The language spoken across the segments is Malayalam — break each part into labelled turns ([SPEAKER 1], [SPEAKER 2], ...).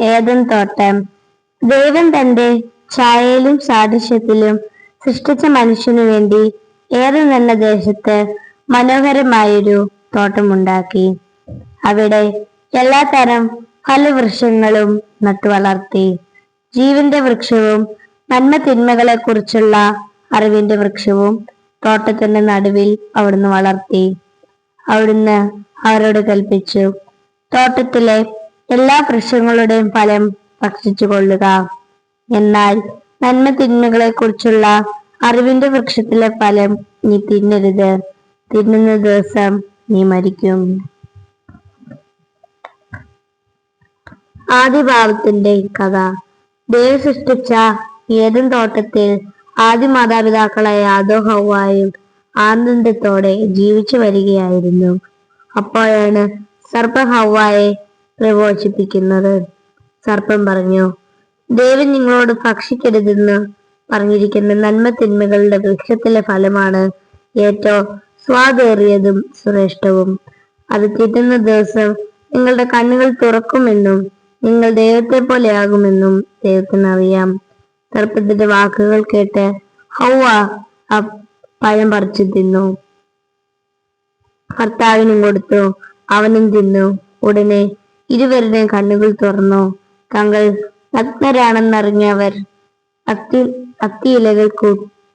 [SPEAKER 1] ഏതൻ തോട്ടം. ദൈവം തന്റെ ഛായയിലും സാദൃശ്യത്തിലും സൃഷ്ടിച്ച മനുഷ്യനു വേണ്ടി ഏറെ നല്ല ദേശത്ത് മനോഹരമായൊരു തോട്ടമുണ്ടാക്കി. അവിടെ എല്ലാ തരം ഫലവൃക്ഷങ്ങളും നട്ടുവളർത്തി. ജീവന്റെ വൃക്ഷവും നന്മ തിന്മകളെ കുറിച്ചുള്ള അറിവിന്റെ വൃക്ഷവും തോട്ടത്തിന്റെ നടുവിൽ അവിടുന്ന് വളർത്തി. അവിടുന്ന് അവരോട് കൽപ്പിച്ചു. തോട്ടത്തിലെ എല്ലാ വൃക്ഷങ്ങളുടെയും ഫലം ഭക്ഷിച്ചു കൊള്ളുക എന്നാൽ നന്മ തിന്മകളെ കുറിച്ചുള്ള അറിവിന്റെ വൃക്ഷത്തിലെ ഫലം നീ തിന്നരുത്. തിന്നുന്ന ദിവസം നീ മരിക്കും. ആദിഭാവത്തിന്റെ കഥ. ദൈവം സൃഷ്ടിച്ച ഏതൻ തോട്ടത്തിൽ ആദ്യ മാതാപിതാക്കളായ ആദോ ആനന്ദത്തോടെ ജീവിച്ചു വരികയായിരുന്നു. അപ്പോഴാണ് സർപ്പ ഹൗവായെ പ്രബോധിപ്പിക്കുന്നത് സർപ്പം പറഞ്ഞു ദേവൻ നിങ്ങളോട് ഭക്ഷിക്കരുതെന്ന് പറഞ്ഞിരിക്കുന്ന നന്മ തിന്മകളുടെ വൃക്ഷത്തിലെ ഫലമാണ് ഏറ്റവും സ്വാദേറിയതും ശ്രേഷ്ഠവും. അത് തിന്നുന്ന ദിവസം നിങ്ങളുടെ കണ്ണുകൾ തുറക്കുമെന്നും നിങ്ങൾ ദൈവത്തെ പോലെയാകുമെന്നും ദൈവത്തിന് അറിയാം. സർപ്പത്തിന്റെ വാക്കുകൾ കേട്ട് ഹൗവ ആ പഴം പറിച്ചു തിന്നു. ഭർത്താവിനും കൊടുത്തു അവനും തിന്നു. ഉടനെ ഇരുവരുടെയും കണ്ണുകൾ തുറന്നു. തങ്ങൾ നഗ്നരാണെന്നറിഞ്ഞവർ അത്തി അത്തിയിലകൾ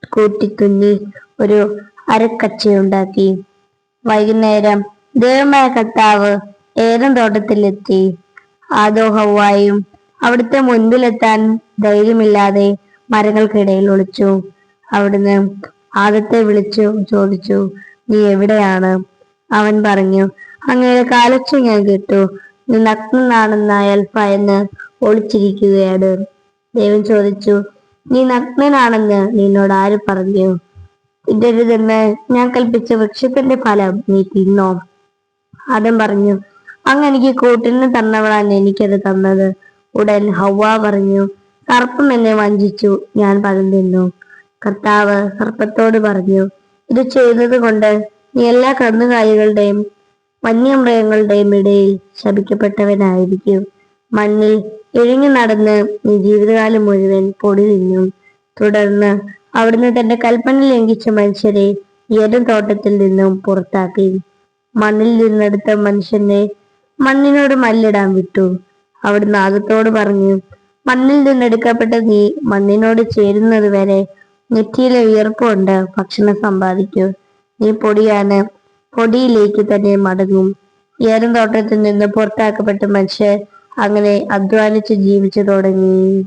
[SPEAKER 1] കൂട്ടിത്തുന്നി ഒരു അരക്കച്ചയുണ്ടാക്കി വൈകുന്നേരം ദൈവമായ കർത്താവ് ഏതം തോട്ടത്തിലെത്തി. ആദോ ഹൗവായും അവിടുത്തെ മുൻപിലെത്താൻ ധൈര്യമില്ലാതെ മരങ്ങൾക്കിടയിൽ ഒളിച്ചു. അവിടുന്ന് ആദത്തെ വിളിച്ചു ചോദിച്ചു നീ എവിടെയാണ്? അവൻ പറഞ്ഞു അങ്ങയുടെ കാലച്ച ഞാൻ കേട്ടു. നഗ്നനാണെന്ന് അയാൾ ഭയന്ന് ഒളിച്ചിരിക്കുകയാണ് ദൈവം ചോദിച്ചു നീ നഗ്നനാണെന്ന് നിന്നോട് ആര് പറഞ്ഞു? തിന്നരുതെന്ന് ഞാൻ കൽപ്പിച്ച വൃക്ഷത്തിന്റെ ഫലം നീ തിന്നോ ആദം പറഞ്ഞു അങ്ങ് എനിക്ക് കൂട്ടിന് തന്നവളാണ് എനിക്കത് തന്നത് ഉടൻ ഹൗവ പറഞ്ഞു സർപ്പം എന്നെ വഞ്ചിച്ചു ഞാൻ പഴം തിന്നു കർത്താവ് സർപ്പത്തോട് പറഞ്ഞു ഇത് ചെയ്തത് കൊണ്ട് നീ എല്ലാ കന്നുകാലികളുടെയും വന്യമൃഗങ്ങളുടെയും ഇടയിൽ ശപിക്കപ്പെട്ടവനായിരിക്കും. മണ്ണിൽ ഇഴഞ്ഞു നടന്ന് നീ ജീവിതകാലം മുഴുവൻ പൊടി തിന്നും. തുടർന്ന് അവിടുന്ന് തന്റെ കൽപ്പന ലംഘിച്ച മനുഷ്യരെ ഏതും തോട്ടത്തിൽ നിന്നും പുറത്താക്കി. മണ്ണിൽ നിന്നെടുത്ത മനുഷ്യനെ മണ്ണിനോട് മല്ലിടാൻ വിട്ടു. അവിടുന്ന് ആദത്തോട് പറഞ്ഞു മണ്ണിൽ നിന്നെടുക്കപ്പെട്ട നീ മണ്ണിനോട് ചേരുന്നത് വരെ നെറ്റിയിലെ വിയർപ്പുണ്ട്. ഭക്ഷണം സമ്പാദിക്കൂ. നീ പൊടിയാണ് പൊടിയിലേക്ക് തന്നെ മടങ്ങും. ഏറും തോട്ടത്തിൽ നിന്ന് പുറത്താക്കപ്പെട്ട മനുഷ്യർ അങ്ങനെ അധ്വാനിച്ച് ജീവിച്ചു തുടങ്ങി.